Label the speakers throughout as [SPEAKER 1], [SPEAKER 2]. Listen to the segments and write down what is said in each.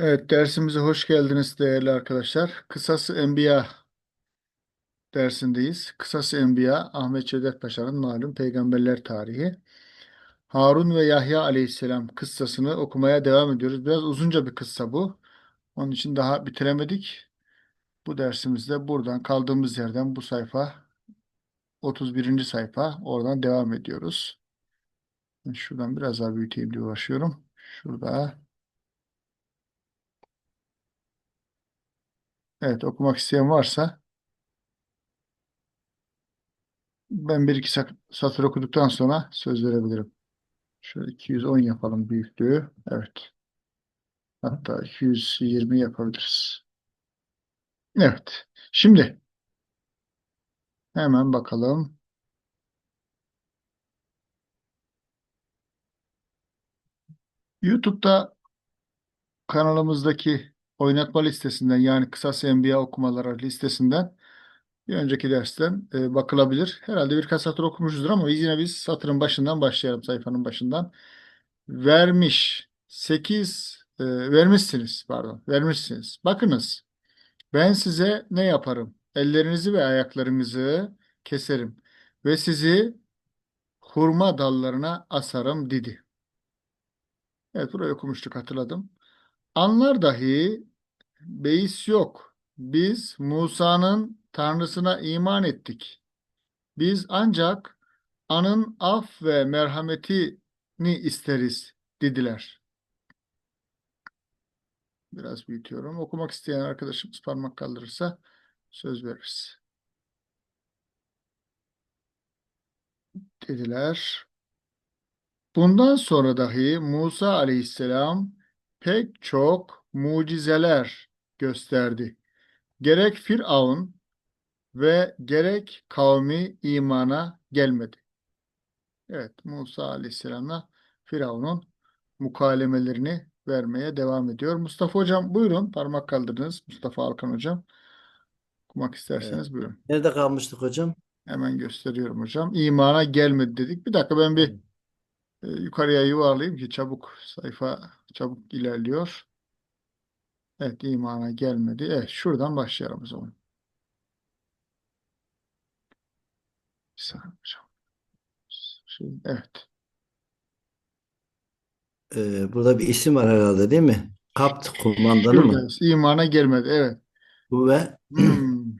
[SPEAKER 1] Evet, dersimize hoş geldiniz değerli arkadaşlar. Kısası Enbiya dersindeyiz. Kısası Enbiya, Ahmet Cevdet Paşa'nın malum peygamberler tarihi. Harun ve Yahya aleyhisselam kıssasını okumaya devam ediyoruz. Biraz uzunca bir kıssa bu. Onun için daha bitiremedik. Bu dersimizde buradan kaldığımız yerden bu sayfa 31. sayfa oradan devam ediyoruz. Şuradan biraz daha büyüteyim diye uğraşıyorum. Şurada. Evet, okumak isteyen varsa Ben bir iki satır okuduktan sonra söz verebilirim. Şöyle 210 yapalım büyüklüğü. Evet. Hatta 220 yapabiliriz. Evet. Şimdi hemen bakalım. YouTube'da kanalımızdaki oynatma listesinden yani Kısas Enbiya okumaları listesinden bir önceki dersten e, bakılabilir. Herhalde birkaç satır okumuşuzdur ama biz yine biz satırın başından başlayalım sayfanın başından. Vermiş 8 vermişsiniz pardon vermişsiniz. Bakınız ben size ne yaparım? Ellerinizi ve ayaklarınızı keserim ve sizi hurma dallarına asarım dedi. Evet burayı okumuştuk hatırladım. Anlar dahi beis yok. Biz Musa'nın Tanrısına iman ettik. Biz ancak anın af ve merhametini isteriz dediler. Biraz büyütüyorum. Okumak isteyen arkadaşımız parmak kaldırırsa söz veririz. Dediler. Bundan sonra dahi Musa aleyhisselam pek çok mucizeler gösterdi. Gerek Firavun ve gerek kavmi imana gelmedi. Evet, Musa aleyhisselamla Firavun'un mukalemelerini vermeye devam ediyor. Mustafa hocam buyurun parmak kaldırdınız. Mustafa Alkan hocam. Okumak isterseniz buyurun.
[SPEAKER 2] Nerede kalmıştık hocam?
[SPEAKER 1] Hemen gösteriyorum hocam. İmana gelmedi dedik. Bir dakika ben bir e, yukarıya yuvarlayayım ki çabuk sayfa çabuk ilerliyor. Evet imana gelmedi. Evet şuradan başlayalım o zaman. Bir saniye hocam. Şey, evet.
[SPEAKER 2] Ee, burada bir isim var herhalde değil mi? Kapt kumandanı mı?
[SPEAKER 1] Şuradayız. İmana gelmedi. Evet.
[SPEAKER 2] Bu ve
[SPEAKER 1] Hmm.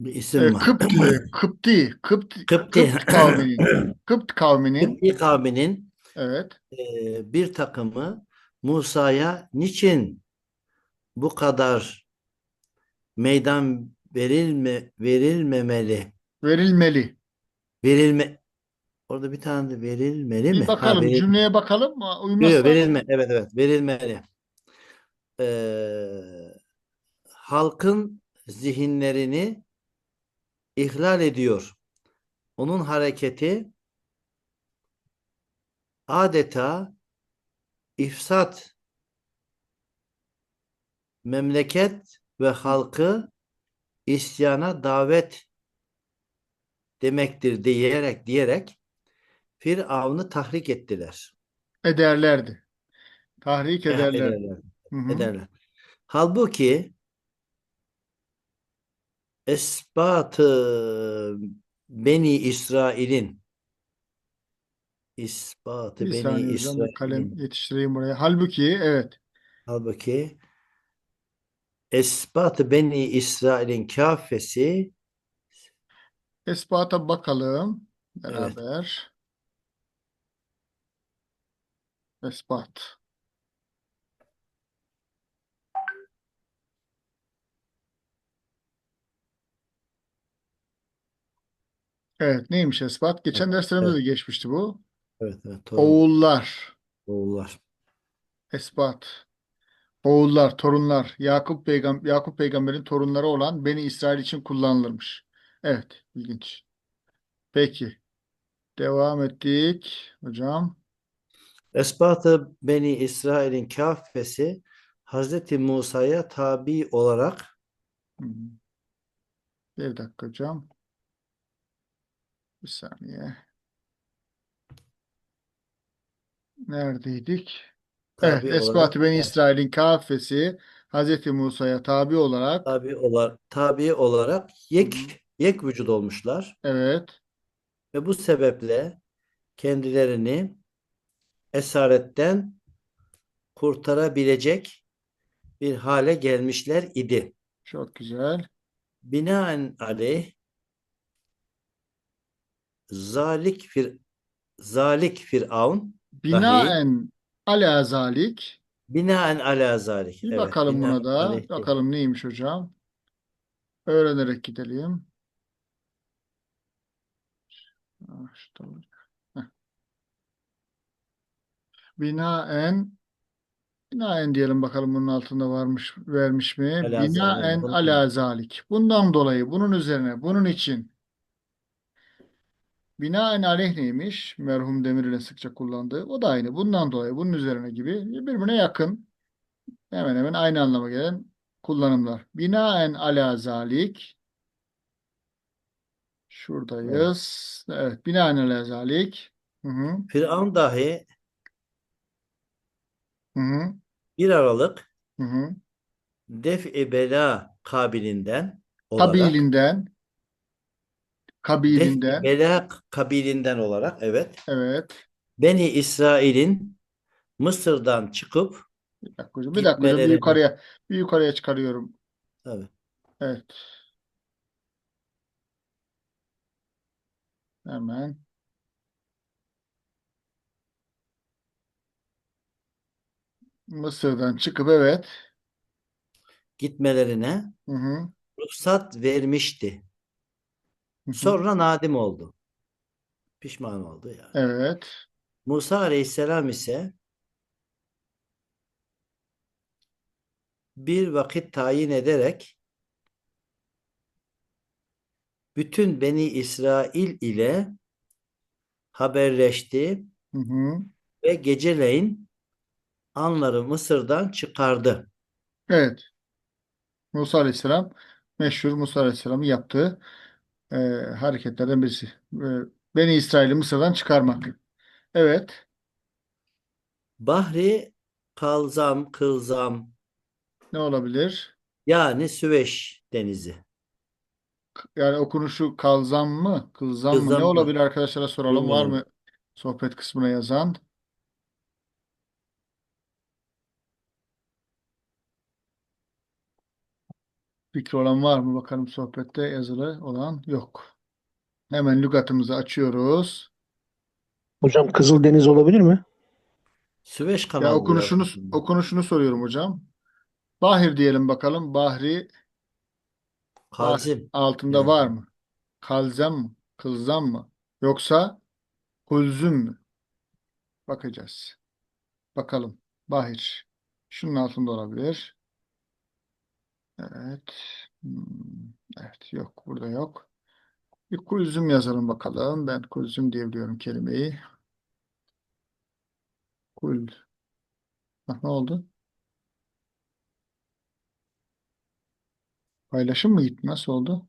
[SPEAKER 2] bir
[SPEAKER 1] E,
[SPEAKER 2] isim var.
[SPEAKER 1] Kıpt, e, Kıpti, Kıpt,
[SPEAKER 2] Kıpti.
[SPEAKER 1] Kıpt kavminin, Kıpt kavminin,
[SPEAKER 2] Kıpti kavminin
[SPEAKER 1] evet,
[SPEAKER 2] e, bir takımı Musa'ya niçin bu kadar meydan verilme verilmemeli?
[SPEAKER 1] verilmeli.
[SPEAKER 2] Verilme Orada bir tane de verilmeli
[SPEAKER 1] Bir
[SPEAKER 2] mi? Ha,
[SPEAKER 1] bakalım,
[SPEAKER 2] veril-
[SPEAKER 1] cümleye bakalım.
[SPEAKER 2] Yok, yok,
[SPEAKER 1] Uymazsa
[SPEAKER 2] verilme. Evet evet verilmeli. Ee, halkın zihinlerini ihlal ediyor. Onun hareketi adeta ifsat, memleket ve halkı isyana davet demektir diyerek diyerek Firavun'u tahrik ettiler.
[SPEAKER 1] ederlerdi. Tahrik
[SPEAKER 2] Eh,
[SPEAKER 1] ederler.
[SPEAKER 2] ederler.
[SPEAKER 1] Hı hı.
[SPEAKER 2] ederler. Halbuki ispatı Beni İsrail'in ispatı
[SPEAKER 1] Bir
[SPEAKER 2] Beni
[SPEAKER 1] saniye hocam, bir kalem
[SPEAKER 2] İsrail'in
[SPEAKER 1] yetiştireyim buraya. Halbuki, evet,
[SPEAKER 2] halbuki ispatı Beni İsrail'in kafesi
[SPEAKER 1] ispata bakalım beraber. Ispat. Evet, neymiş ispat? Geçen derslerimizde de geçmişti bu.
[SPEAKER 2] Evet, evet, torun,
[SPEAKER 1] Oğullar,
[SPEAKER 2] oğullar.
[SPEAKER 1] ispat. Oğullar, torunlar, Yakup peygam Yakup peygamberin torunları olan Beni İsrail için kullanılırmış. Evet, ilginç. Peki, devam ettik hocam.
[SPEAKER 2] Esbatı Beni İsrail'in kafesi Hazreti Musa'ya tabi olarak
[SPEAKER 1] hı. Bir dakika hocam. Bir saniye. Neredeydik? Evet,
[SPEAKER 2] tabi olarak
[SPEAKER 1] Esbat-ı Beni İsrail'in kafesi Hazreti Musa'ya tabi olarak
[SPEAKER 2] tabi olarak tabi olarak
[SPEAKER 1] Hı
[SPEAKER 2] yek
[SPEAKER 1] hı.
[SPEAKER 2] yek vücut olmuşlar
[SPEAKER 1] evet
[SPEAKER 2] ve bu sebeple kendilerini esaretten kurtarabilecek bir hale gelmişler idi.
[SPEAKER 1] çok güzel.
[SPEAKER 2] Binaenaleyh zalik fir zalik firavun
[SPEAKER 1] Binaen ala zalik
[SPEAKER 2] binaen ala zalik.
[SPEAKER 1] bir
[SPEAKER 2] Evet,
[SPEAKER 1] bakalım buna da.
[SPEAKER 2] binaenaleyh.
[SPEAKER 1] Bakalım neymiş hocam. Öğrenerek gidelim. Ah, işte bu. Heh. Binaen binaen diyelim bakalım bunun altında varmış vermiş mi?
[SPEAKER 2] Ala
[SPEAKER 1] Binaen
[SPEAKER 2] zalik.
[SPEAKER 1] ala zalik. Bundan dolayı bunun üzerine bunun için binaenaleyh neymiş? Merhum Demirel'in sıkça kullandığı. O da aynı. Bundan dolayı bunun üzerine gibi birbirine yakın. Hemen hemen aynı anlama gelen kullanımlar. Binaen ala zalik. Şuradayız. Evet. Binaen ala zalik. Hı hı.
[SPEAKER 2] Firavun dahi
[SPEAKER 1] Hı hı.
[SPEAKER 2] 1 Aralık
[SPEAKER 1] Hı hı.
[SPEAKER 2] def-i bela kabilinden olarak
[SPEAKER 1] Kabilinden. Kabilinden.
[SPEAKER 2] bela kabilinden olarak evet
[SPEAKER 1] Evet.
[SPEAKER 2] Beni İsrail'in Mısır'dan çıkıp
[SPEAKER 1] Bir dakika hocam. Bir dakika hocam. Bir yukarıya, bir yukarıya çıkarıyorum.
[SPEAKER 2] Tabii.
[SPEAKER 1] Evet. Hemen. Mısır'dan çıkıp evet.
[SPEAKER 2] gitmelerine
[SPEAKER 1] Hı hı.
[SPEAKER 2] ruhsat vermişti. Sonra nadim oldu. Pişman oldu yani.
[SPEAKER 1] Evet.
[SPEAKER 2] Musa Aleyhisselam ise bir vakit tayin ederek bütün Beni İsrail ile haberleşti
[SPEAKER 1] Hı hı.
[SPEAKER 2] ve geceleyin anları Mısır'dan çıkardı.
[SPEAKER 1] Evet. Musa Aleyhisselam meşhur Musa Aleyhisselam'ın yaptığı e, hareketlerden birisi. E, Beni İsrail'i Mısır'dan çıkarmak. Evet.
[SPEAKER 2] Bahri Kalzam Kılzam
[SPEAKER 1] Ne olabilir?
[SPEAKER 2] yani Süveyş denizi.
[SPEAKER 1] Yani okunuşu kalzam mı? Kılzam mı? Ne
[SPEAKER 2] Kılzam mı?
[SPEAKER 1] olabilir arkadaşlara soralım. Var
[SPEAKER 2] Bilmiyorum.
[SPEAKER 1] mı sohbet kısmına yazan? Fikri olan var mı? Bakalım sohbette yazılı olan yok. Hemen lügatımızı açıyoruz.
[SPEAKER 3] Hocam Kızıldeniz olabilir mi?
[SPEAKER 2] Süveyş
[SPEAKER 1] Ya
[SPEAKER 2] kanalı
[SPEAKER 1] okunuşunu okunuşunu soruyorum hocam. Bahir diyelim bakalım. Bahri Bahri
[SPEAKER 2] Kazim
[SPEAKER 1] altında
[SPEAKER 2] yani.
[SPEAKER 1] var mı? Kalzam mı? Kılzam mı? Yoksa kulzüm mü? Bakacağız. Bakalım. Bahir. Şunun altında olabilir. Evet. Hmm, Evet. Yok. Burada yok. Bir kulzüm yazalım bakalım. Ben kulzüm diyebiliyorum kelimeyi. Kul. Bak ne oldu? Paylaşım mı gitti? Nasıl oldu?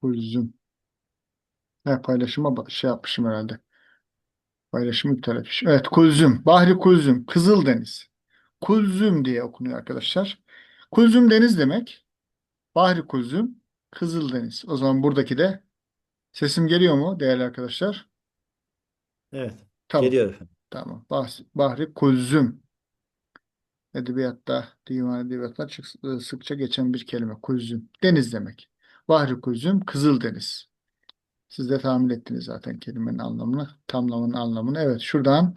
[SPEAKER 1] Kulzüm. He, paylaşıma bak- şey yapmışım herhalde. Paylaşımı iptal etmişim. Evet. Kulzüm. Bahri Kulzüm. Kızıldeniz. Kulzüm diye okunuyor arkadaşlar. Kulzüm deniz demek. Bahri Kulzüm. Kızıldeniz. O zaman buradaki de sesim geliyor mu değerli arkadaşlar?
[SPEAKER 2] Evet.
[SPEAKER 1] Tamam.
[SPEAKER 2] Geliyor efendim.
[SPEAKER 1] Tamam. Bah- Bahri Kulzüm. Edebiyatta, divan edebiyatta ıı, sıkça geçen bir kelime. Kulzüm. Deniz demek. Bahri Kulzüm, Kızıldeniz. Siz de tahmin ettiniz zaten kelimenin anlamını, tamlamanın anlamını. Evet, şuradan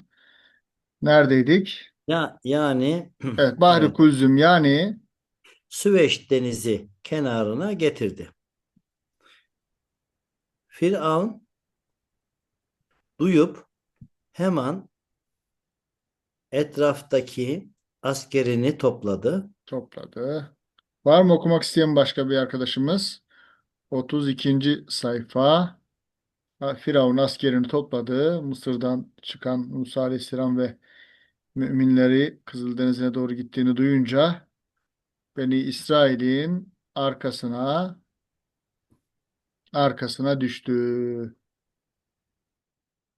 [SPEAKER 1] neredeydik?
[SPEAKER 2] Ya yani
[SPEAKER 1] Evet, Bahri
[SPEAKER 2] evet.
[SPEAKER 1] Kulzüm yani
[SPEAKER 2] Süveyş denizi kenarına getirdi. Firavun duyup hemen etraftaki askerini topladı.
[SPEAKER 1] topladı. Var mı okumak isteyen başka bir arkadaşımız? 32. sayfa. Firavun askerini topladı. Mısır'dan çıkan Musa Aleyhisselam ve müminleri Kızıldeniz'e doğru gittiğini duyunca Beni İsrail'in arkasına arkasına düştü.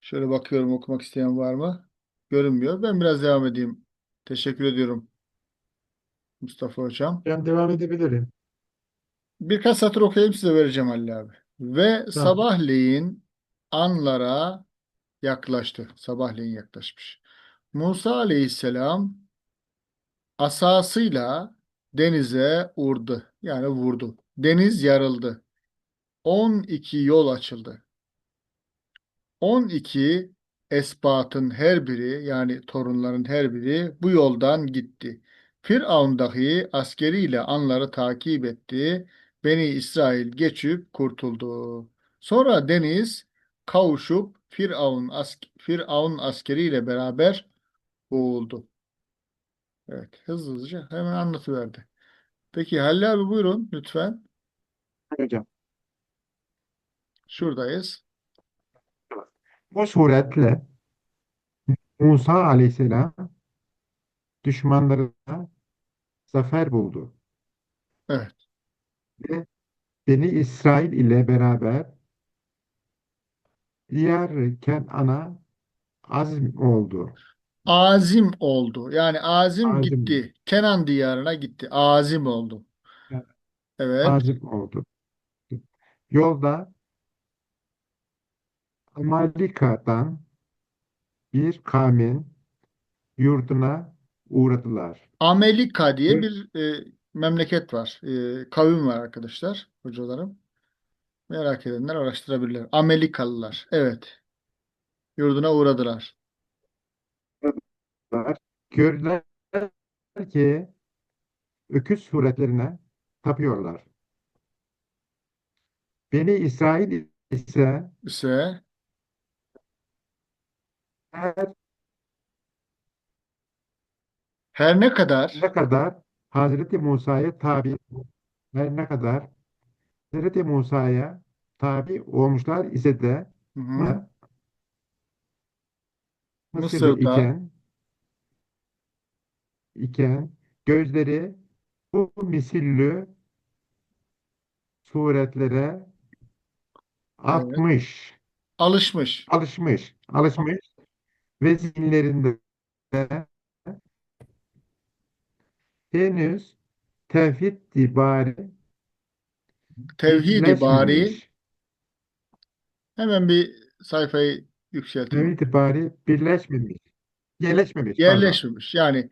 [SPEAKER 1] Şöyle bakıyorum okumak isteyen var mı? Görünmüyor. Ben biraz devam edeyim. Teşekkür ediyorum Mustafa Hocam.
[SPEAKER 4] Ben devam edebilirim.
[SPEAKER 1] Birkaç satır okuyayım size vereceğim Halil abi. Ve
[SPEAKER 4] Tamam.
[SPEAKER 1] sabahleyin anlara yaklaştı. Sabahleyin yaklaşmış. Musa aleyhisselam asasıyla denize vurdu. Yani vurdu. Deniz yarıldı. 12 yol açıldı. 12 esbatın her biri yani torunların her biri bu yoldan gitti. Firavun dahi askeriyle anları takip etti. Beni İsrail geçip kurtuldu. Sonra deniz kavuşup Firavun, as Firavun askeriyle beraber boğuldu. Evet, hızlı hızlıca hemen anlatıverdi. Peki Halil abi buyurun lütfen.
[SPEAKER 4] Hocam.
[SPEAKER 1] Şuradayız.
[SPEAKER 4] Bu suretle Musa aleyhisselam düşmanlarına zafer buldu.
[SPEAKER 1] Evet.
[SPEAKER 4] Ve Beni İsrail ile beraber diğer Kenan'a azm oldu.
[SPEAKER 1] Azim oldu. Yani azim
[SPEAKER 4] Azim.
[SPEAKER 1] gitti. Kenan diyarına gitti. Azim oldu.
[SPEAKER 4] Evet.
[SPEAKER 1] Evet.
[SPEAKER 4] Azim oldu. Yolda Amalika'dan bir kavmin yurduna uğradılar.
[SPEAKER 1] Amelika diye
[SPEAKER 4] Evet.
[SPEAKER 1] bir e, memleket var. E, kavim var arkadaşlar, hocalarım. Merak edenler araştırabilirler. Amelikalılar. Evet. Yurduna uğradılar.
[SPEAKER 4] Gördüler ki öküz suretlerine tapıyorlar. Beni İsrail ise
[SPEAKER 1] ise
[SPEAKER 4] her
[SPEAKER 1] her ne kadar
[SPEAKER 4] ne kadar Hazreti Musa'ya tabi her ne kadar Hazreti Musa'ya tabi olmuşlar ise de
[SPEAKER 1] hı hı,
[SPEAKER 4] Mısır'da
[SPEAKER 1] Mısır'da
[SPEAKER 4] iken iken gözleri bu misillü suretlere atmış,
[SPEAKER 1] alışmış.
[SPEAKER 4] alışmış, alışmış ve zihinlerinde henüz tevhid ibari
[SPEAKER 1] Tevhid-i bari
[SPEAKER 4] birleşmemiş.
[SPEAKER 1] hemen bir sayfayı yükseltelim.
[SPEAKER 4] Tevhid ibari birleşmemiş. Yerleşmemiş, pardon.
[SPEAKER 1] Yerleşmemiş. Yani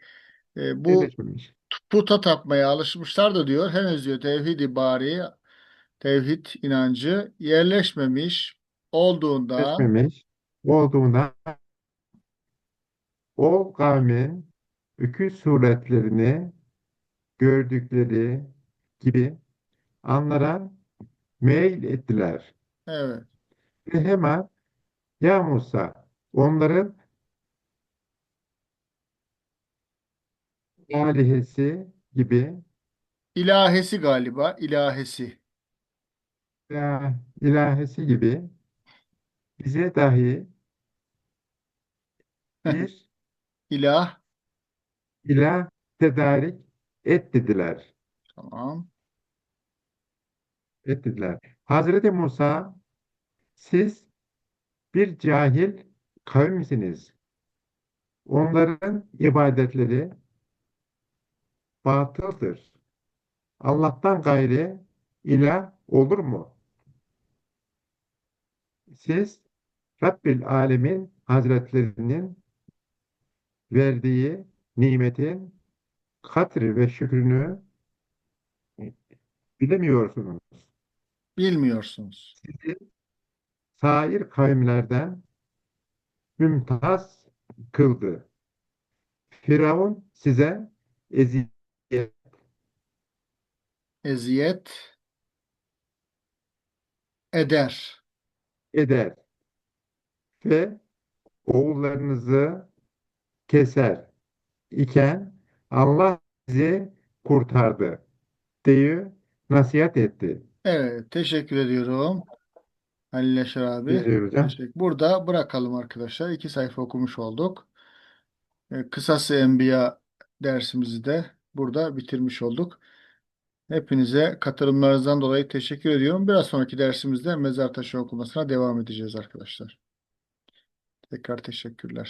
[SPEAKER 1] e, bu puta tapmaya alışmışlar da diyor. Henüz diyor tevhid-i bari, tevhid inancı yerleşmemiş olduğunda
[SPEAKER 4] Yerleşmemiş olduğunda o kavmin öküz suretlerini gördükleri gibi anlara meyil ettiler.
[SPEAKER 1] evet,
[SPEAKER 4] Ve hemen ya Musa onların alihesi gibi
[SPEAKER 1] ilahesi galiba, ilahesi.
[SPEAKER 4] ya ilahesi gibi bize dahi bir
[SPEAKER 1] İlah,
[SPEAKER 4] ilah tedarik et dediler.
[SPEAKER 1] tamam.
[SPEAKER 4] Et dediler. Hazreti Musa siz bir cahil kavimsiniz. Onların ibadetleri batıldır. Allah'tan gayri ilah olur mu? Siz Rabbil Alemin Hazretlerinin verdiği nimetin katri ve şükrünü bilemiyorsunuz.
[SPEAKER 1] Bilmiyorsunuz.
[SPEAKER 4] Sizi sair kavimlerden mümtaz kıldı. Firavun size eziyet
[SPEAKER 1] Eziyet eder.
[SPEAKER 4] eder ve oğullarınızı keser iken Allah sizi kurtardı diye nasihat etti.
[SPEAKER 1] Evet, teşekkür ediyorum. Halil Yaşar abi.
[SPEAKER 4] Hocam.
[SPEAKER 1] Teşekkür. Burada bırakalım arkadaşlar. İki sayfa okumuş olduk. E, Kısası Enbiya dersimizi de burada bitirmiş olduk. Hepinize katılımlarınızdan dolayı teşekkür ediyorum. Biraz sonraki dersimizde mezar taşı okumasına devam edeceğiz arkadaşlar. Tekrar teşekkürler.